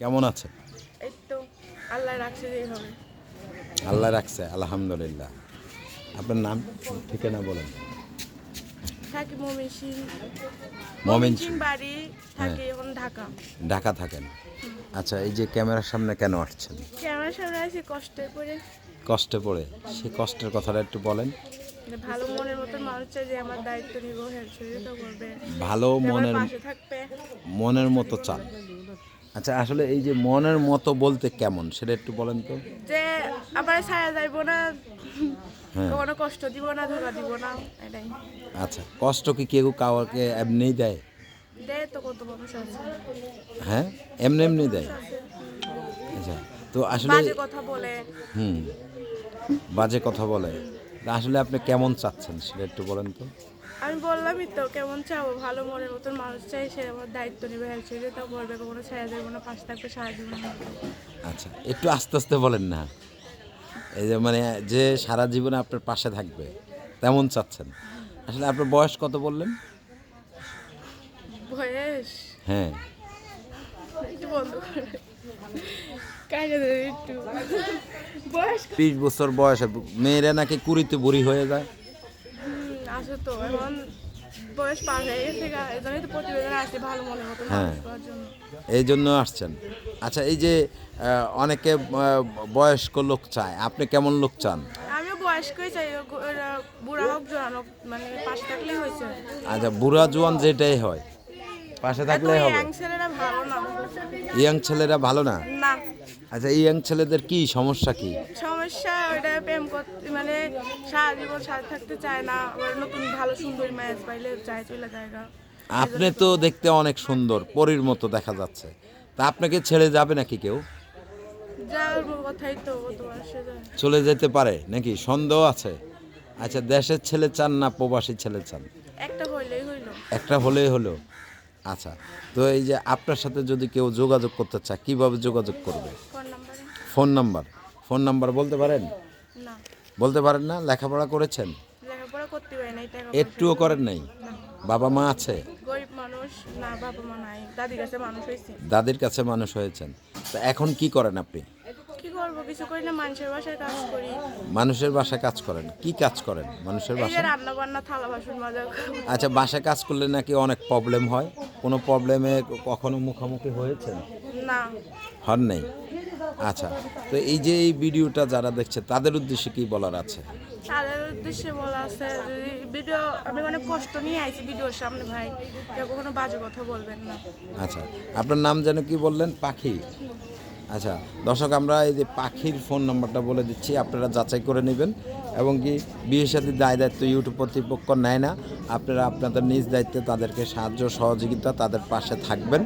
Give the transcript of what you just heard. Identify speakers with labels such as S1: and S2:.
S1: কেমন আছে?
S2: এই তো আল্লাহ রাখছে যেইভাবে
S1: আল্লাহ রাখছে আলহামদুলিল্লাহ। আপনার নাম ঠিকানা বলেন।
S2: থাকি মমিন সিং।
S1: মমিন
S2: সিং। বাড়ি থাকি এখন ঢাকা।
S1: ঢাকা থাকেন। আচ্ছা এই যে ক্যামেরার সামনে কেন আসছেন?
S2: ক্যামেরার সামনে আছি কষ্টে
S1: পড়ে। সেই কষ্টের কথাটা একটু বলেন।
S2: ভালো মনের মতো মানুষ চাই যে আমার দায়িত্ব নিব হেল্প করবে।
S1: ভালো মনের মনের মতো চান আচ্ছা আসলে এই যে মনের মতো বলতে কেমন? সেটা একটু বলেন তো।
S2: যে আবার ছায়া যাইব না
S1: হ্যাঁ।
S2: কোনো কষ্ট দিব না ধোকা দিব না এটাই।
S1: আচ্ছা কষ্ট কি কেউ কাউকে এমনিই দেয়?
S2: দে তো কত মানুষ আছে।
S1: হ্যাঁ এমনি এমনি দেয়। আচ্ছা তো আসলে
S2: বাজে কথা বলে।
S1: হুম বাজে কথা বলে। আসলে আপনি কেমন চাচ্ছেন সেটা একটু বলেন তো।
S2: আমি বললামই তো কেমন চাবো ভালো মনের মতন মানুষ চাই সে আমার দায়িত্ব নেবে হেল্প সহযোগিতা করবে কখনো ছায়া যাইব না পাশে থাকবে সারা জীবন
S1: আচ্ছা একটু আস্তে আস্তে বলেন না। এই যে মানে যে সারা জীবনে আপনার পাশে থাকবে তেমন চাচ্ছেন। আসলে আপনার বয়স কত বললেন?
S2: বয়স?
S1: হ্যাঁ।
S2: দেবে বয়স
S1: বিশ বছর বয়সে মেয়েরা নাকি কুড়িতে বুড়ি হয়ে যায়।
S2: আছে তো এখন বয়স পার হয়ে গেছে এই জন্যই তো প্রতিবেদন ভালো মনে হতো
S1: হ্যাঁ।
S2: জন্য।
S1: এই জন্য আসছেন। আচ্ছা এই যে অনেকে বয়স্ক লোক চায় আপনি কেমন লোক চান?
S2: আমিও বয়স্কই চাই বুড়া হোক জোয়ান হোক মানে পাশে থাকলেই হয়েছে।
S1: আচ্ছা বুড়া জোয়ান যেটাই হয়। পাশে
S2: এত
S1: থাকলেই হবে।
S2: ইয়াং ছেলেরা ভালো না।
S1: ইয়াং ছেলেরা ভালো না?
S2: না।
S1: আচ্ছা ইয়াং ছেলেদের কি সমস্যা কি?
S2: সমস্যা ওটা প্রেম করতে মানে সারা জীবন সাথে থাকতে চায় না। আবার নতুন ভালো সুন্দরী ম্যাচ পাইলে চায় চলে জায়গা
S1: আপনি তো দেখতে অনেক সুন্দর পরীর মতো দেখা যাচ্ছে। তা আপনাকে ছেড়ে যাবে নাকি কেউ? চলে যেতে পারে নাকি? সন্দেহ আছে? আচ্ছা দেশের ছেলে চান না প্রবাসী ছেলে চান?
S2: একটা হইলেই হইল।
S1: একটা হলেই হলো। আচ্ছা তো এই যে আপনার সাথে যদি কেউ যোগাযোগ করতে চায় কীভাবে যোগাযোগ করবে?
S2: Phone number.
S1: Phone number? বলতে পারেন? বলতে পারেন না? লেখাপড়া করেছেন? একটুও করেন নাই? বাবা মা আছে?
S2: দাদির কাছে মানুষ
S1: হয়েছেন। তা এখন কি করেন আপনি?
S2: কিছু করি না মানুষের বাসায় কাজ করি।
S1: মানুষের বাসায় কাজ করেন? কি কাজ করেন মানুষের
S2: এই যে
S1: বাসায়?
S2: রান্না বান্না থালা বাসন মাজা
S1: আচ্ছা বাসায় কাজ করলে নাকি অনেক প্রবলেম হয়? কোনো প্রবলেমে কখনো মুখোমুখি হয়েছেন?
S2: না।
S1: হন নেই? আচ্ছা তো এই যে এই ভিডিওটা যারা দেখছে তাদের উদ্দেশ্যে কি বলার আছে?
S2: তাদের উদ্দেশ্যে বলা আছে যদি ভিডিও আমি অনেক কষ্ট নিয়ে আইছি ভিডিওর সামনে ভাই। কেউ কখনো বাজে কথা বলবেন না।
S1: আচ্ছা আপনার নাম যেন কি বললেন? পাখি? আচ্ছা দর্শক, আমরা এই যে পাখির ফোন নম্বরটা বলে দিচ্ছি, আপনারা যাচাই করে নেবেন। এবং কি বিয়ের সাথে দায় দায়িত্ব ইউটিউব কর্তৃপক্ষ নেয় না, আপনারা আপনাদের নিজ দায়িত্বে তাদেরকে সাহায্য সহযোগিতা তাদের পাশে থাকবেন।